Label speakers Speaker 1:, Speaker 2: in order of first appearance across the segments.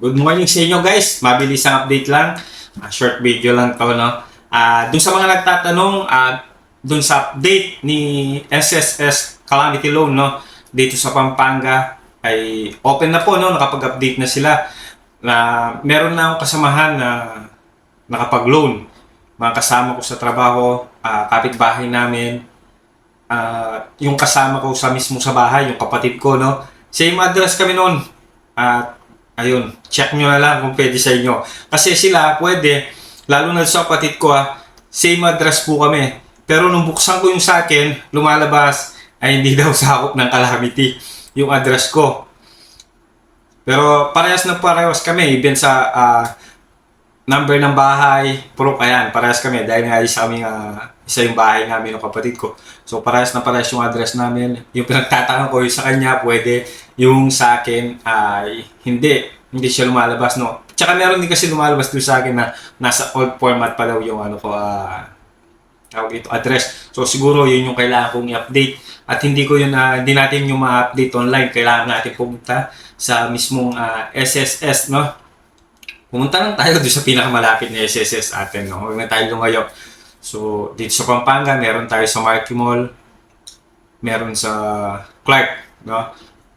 Speaker 1: Good morning sa inyo guys. Mabilis ang update lang. Ah, short video lang to, no? Ah, dun sa mga nagtatanong, ah, dun sa update ni SSS Calamity Loan, no? Dito sa Pampanga, ay open na po, no? Nakapag-update na sila. Na meron na akong kasamahan na nakapag-loan. Mga kasama ko sa trabaho, ah, kapitbahay namin, ah, yung kasama ko sa mismo sa bahay, yung kapatid ko, no? Same address kami noon. At ayun, check nyo na lang kung pwede sa inyo. Kasi sila, pwede, lalo na sa kapatid ko, ah, same address po kami. Pero nung buksan ko yung sa akin, lumalabas, ay hindi daw sakop ng calamity yung address ko. Pero parehas na parehas kami, even sa ah, number ng bahay, puro ayan, parehas kami dahil nga isa kami ah, isa yung bahay namin ng kapatid ko. So parehas na parehas yung address namin. Yung pinagtatanong ko yung sa kanya, pwede. Yung sa akin ay hindi. Hindi siya lumalabas, no? Tsaka meron din kasi lumalabas doon sa akin na nasa old format pa daw yung ano ko, ah, tawag ito, address. So siguro yun yung kailangan kong i-update. At hindi ko yun, ah, hindi natin yung ma-update online. Kailangan natin pumunta sa mismong ah, SSS, no? Pumunta lang tayo doon sa pinakamalapit na SSS atin, no? Huwag na tayo lumayo. So, dito sa Pampanga, meron tayo sa Marquee Mall, meron sa Clark, no?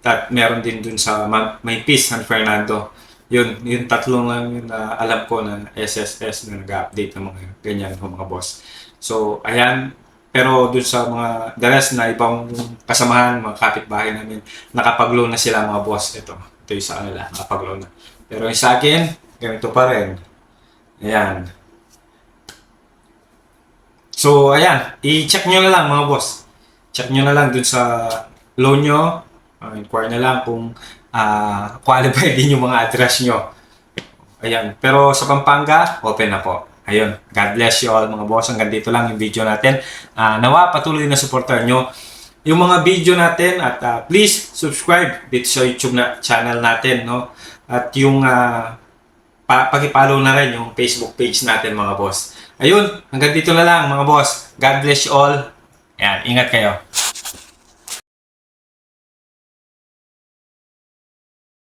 Speaker 1: At meron din dun sa Ma- Maypis, San Fernando. Yun, yung tatlong lang yun na alam ko na SSS na nag-update ng mga ganyan ng mga boss. So, ayan. Pero dun sa mga the rest na ibang kasamahan, mga kapitbahay namin, nakapag-loan na sila mga boss. Ito, ito yung sa kanila, nakapag-loan na. Pero yung sa akin, ganito pa rin. Ayan. So, ayan. I-check nyo na lang mga boss. Check nyo na lang dun sa loan nyo. Uh, inquire na lang kung ah, qualified din yung mga address nyo. Ayan. Pero sa Pampanga, open na po. Ayun. God bless you all mga boss. Hanggang dito lang yung video natin. Ah, nawa, patuloy na supportan nyo yung mga video natin at ah, please subscribe dito sa YouTube na channel natin. No? At yung ah, pa pakipollow na rin yung Facebook page natin mga boss. Ayun, hanggang dito na lang mga boss. God bless you all. Ayan, ingat kayo.